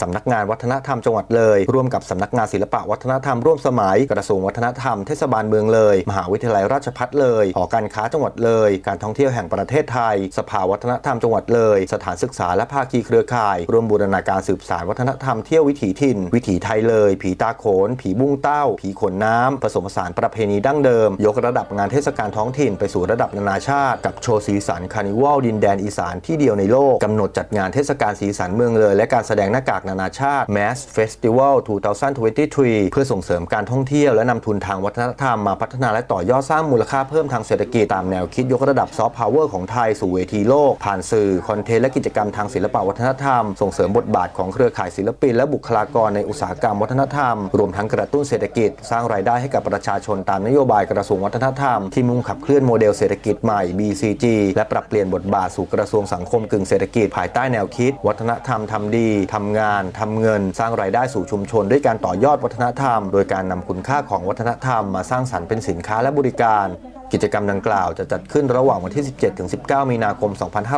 สำนักงานวัฒนธรรมจังหวัดเลย ร่วมกับสำนักงานศิลปะวัฒนธรรมร่วมสมัย กระทรวงวัฒนธรรมเทศบาลเมืองเลย มหาวิทยาลัยราชภัฏเลยหอการค้าจังหวัดเลย การท่องเที่ยวแห่งประเทศไทย สภาวัฒนธรรมจังหวัดเลย สถานศึกษาและภาคีเครือข่าย ร่วมบูรณาการสืบสานวัฒนธรรมเที่ยววิถีถิ่น วิถีไทยเลย ผีตาโขน ผีบุ้งเต้า ผีขนน้ำผสมผสานประเพณีดั้งเดิม ยกระดับงานเทศกาลท้องถิ่นไปสู่ระดับนานาชาติ กับโชว์สีสันคาร์นิวัลดินแดนอีสานที่เดียวในโลกกำหนดจัดงานเทศกาลสีสันเมืองเลย และการแสดงหน้ากากนานาชาติ Mass Festival 2023 เพื่อส่งเสริมการท่องเที่ยวและนำทุนทางวัฒนธรรมมาพัฒนาและต่อยอดสร้างมูลค่าเพิ่มทางเศรษฐกิจตามแนวคิดยกระดับซอฟต์พาวเวอร์ของไทยสู่เวทีโลก ผ่านสื่อ คอนเทนต์และกิจกรรมทางศิลปวัฒนธรรม ส่งเสริมบทบาทของเครือข่ายศิลปินและบุคลากรในอุตสาหกรรมวัฒนธรรม รวมทั้งกระตุ้นเศรษฐกิจ สร้างรายได้ให้กับประชาชนตามนโยบายกระทรวงวัฒนธรรม ที่มุ่งขับเคลื่อนโมเดลเศรษฐกิจใหม่ BCG และปรับเปลี่ยนบทบาทสู่กระทรวงสังคมกึ่งเศรษฐกิจภายใต้แนวคิด วัฒนธรรมทำดีทำงานทำเงิน สร้างรายได้สู่ชุมชน ด้วยการต่อยอดวัฒนธรรม โดยการนำคุณค่าของวัฒนธรรมมาสร้างสรรค์เป็นสินค้าและบริการกิจกรรมดังกล่าวจะจัดขึ้นระหว่างวันที่ 17-19 มีนาคม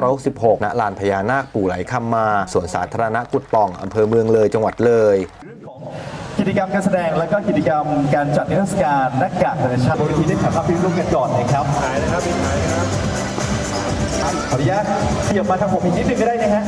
2566 ณ ลานพญานาคปู่ไหลคำมา สวนสาธารณะกุดป่อง อำเภอเมืองเลย จังหวัดเลย กิจกรรมการแสดงและก็กิจกรรมการจัดนิทรรศการน้ากากนานาชาติบนเวทีได้ถ่ายภาพพิมพ์ร่วมกันก่อนนะครับถ่ายนะครับถ่ายนะครับขออนุญาตขยับมาทางผมอีกนิดนึงก็ได้นะฮะ